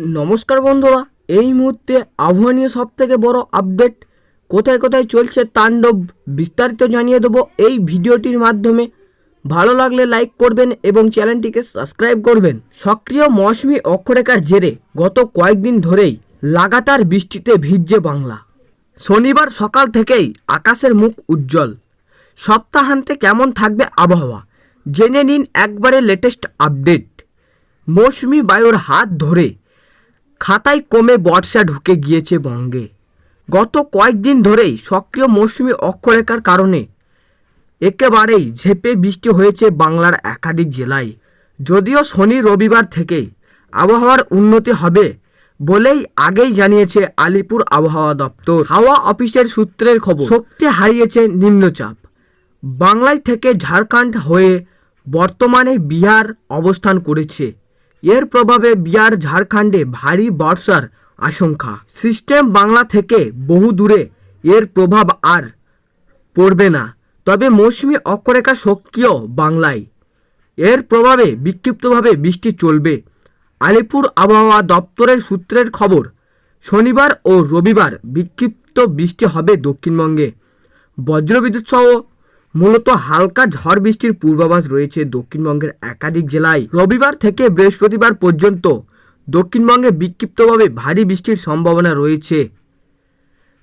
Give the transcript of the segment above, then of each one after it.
নমস্কার বন্ধুরা, এই মুহূর্তে আবহাওয়া সব থেকে বড় আপডেট কোথায় কোথায় চলছে তাণ্ডব বিস্তারিত জানিয়ে দেবো এই ভিডিওটির মাধ্যমে। ভালো লাগলে লাইক করবেন এবং চ্যানেলটিকে সাবস্ক্রাইব করবেন। সক্রিয় মৌসুমি অক্ষরেখার জেরে গত কয়েকদিন ধরেই লাগাতার বৃষ্টিতে ভিজছে বাংলা। শনিবার সকাল থেকেই আকাশের মুখ উজ্জ্বল। সপ্তাহান্তে কেমন থাকবে আবহাওয়া? জেনে নিন একবারে লেটেস্ট আপডেট মৌসুমি বায়ুর হাত ধরে খাতায় কমে বর্ষা ঢুকে গিয়েছে বঙ্গে। গত কয়েকদিন ধরেই সক্রিয় মৌসুমি অক্ষরেখার কারণে একেবারেই ঝেপে বৃষ্টি হয়েছে বাংলার একাধিক জেলায়। যদিও শনি রবিবার থেকেই আবহাওয়ার উন্নতি হবে বলেই আগেই জানিয়েছে আলিপুর আবহাওয়া দপ্তর। হাওয়া অফিসের সূত্রের খবর, শক্তি হারিয়েছে নিম্নচাপ। বাংলায় থেকে ঝাড়খণ্ড হয়ে বর্তমানে বিহার অবস্থান করেছে। এর প্রভাবে বিহার, ঝাড়খণ্ডে ভারী বর্ষার আশঙ্কা। সিস্টেম বাংলা থেকে বহু দূরে এর প্রভাব আর পড়বে না। তবে মৌসুমি অক্ষরেখা সক্রিয় বাংলায়। এর প্রভাবে বিক্ষিপ্তভাবে বৃষ্টি চলবে। আলিপুর আবহাওয়া দপ্তরের সূত্রের খবর, শনিবার ও রবিবার বিক্ষিপ্ত বৃষ্টি হবে দক্ষিণবঙ্গে। বজ্রবিদ্যুৎ সহ মূলত হালকা ঝড় বৃষ্টির পূর্বাভাস রয়েছে দক্ষিণবঙ্গের একাধিক জেলায়। রবিবার থেকে বৃহস্পতিবার পর্যন্ত দক্ষিণবঙ্গে বিক্ষিপ্তভাবে ভারী বৃষ্টির সম্ভাবনা রয়েছে।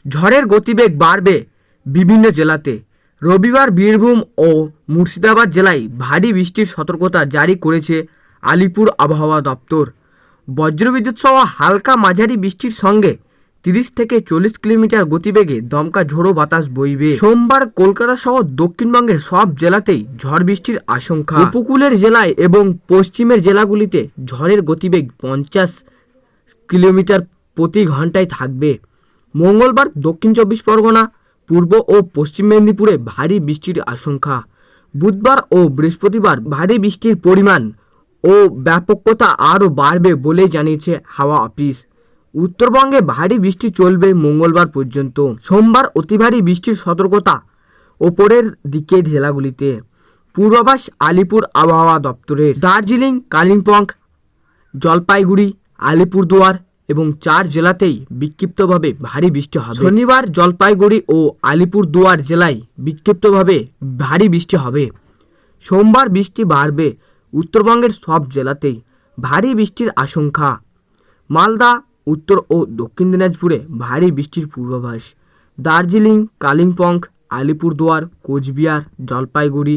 ঝড়ের গতিবেগ বাড়বে বিভিন্ন জেলাতে। রবিবার বীরভূম ও মুর্শিদাবাদ জেলায় ভারী বৃষ্টির সতর্কতা জারি করেছে আলিপুর আবহাওয়া দপ্তর। বজ্রবিদ্যুৎ সহ হালকা মাঝারি বৃষ্টির সঙ্গে তিরিশ থেকে চল্লিশ কিলোমিটার গতিবেগে দমকা ঝোড়ো বাতাস বইবে। সোমবার কলকাতা সহ দক্ষিণবঙ্গের সব জেলাতেই ঝড় বৃষ্টির আশঙ্কা। উপকূলের জেলায় এবং পশ্চিমের জেলাগুলিতে ঝড়ের গতিবেগ পঞ্চাশ কিলোমিটার প্রতি ঘন্টায় থাকবে। মঙ্গলবার দক্ষিণ চব্বিশ পরগনা, পূর্ব ও পশ্চিম মেদিনীপুরে ভারী বৃষ্টির আশঙ্কা। বুধবার ও বৃহস্পতিবার ভারী বৃষ্টির পরিমাণ ও ব্যাপকতা আরও বাড়বে বলে জানিয়েছে হাওয়া অফিস। উত্তরবঙ্গে ভারী বৃষ্টি চলবে মঙ্গলবার পর্যন্ত। সোমবার অতি ভারী বৃষ্টির সতর্কতা ওপরের দিকের জেলাগুলিতে পূর্বাভাস আলিপুর আবহাওয়া দপ্তরের। দার্জিলিং, কালিম্পং, জলপাইগুড়ি, আলিপুরদুয়ার এবং চার জেলাতেই বিক্ষিপ্তভাবে ভারী বৃষ্টি হবে। শনিবার জলপাইগুড়ি ও আলিপুরদুয়ার জেলায় বিক্ষিপ্তভাবে ভারী বৃষ্টি হবে। সোমবার বৃষ্টি বাড়বে উত্তরবঙ্গের সব জেলাতেই। ভারী বৃষ্টির আশঙ্কা। মালদা উত্তর ও দক্ষিণ দিনাজপুরে ভারী বৃষ্টির পূর্বাভাস। দার্জিলিং, কালিম্পং, আলিপুরদুয়ার, কোচবিহার, জলপাইগুড়ি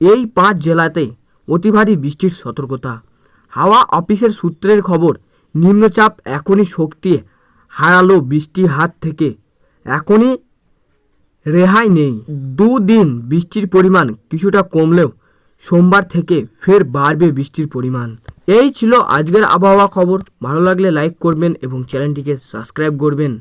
এই পাঁচ জেলাতে অতি ভারী বৃষ্টির সতর্কতা। হাওয়া অফিসের সূত্রের খবর, নিম্নচাপ এখনই শক্তি হারালো বৃষ্টির হাত থেকে। এখনই রেহাই নেই। দুদিন বৃষ্টির পরিমাণ কিছুটা কমলেও সোমবার থেকে ফের বাড়বে বৃষ্টির পরিমাণ। এই ছিল আজকের আবহাওয়া খবর। ভালো লাগলে লাইক করবেন এবং চ্যানেলটিকে সাবস্ক্রাইব করবেন।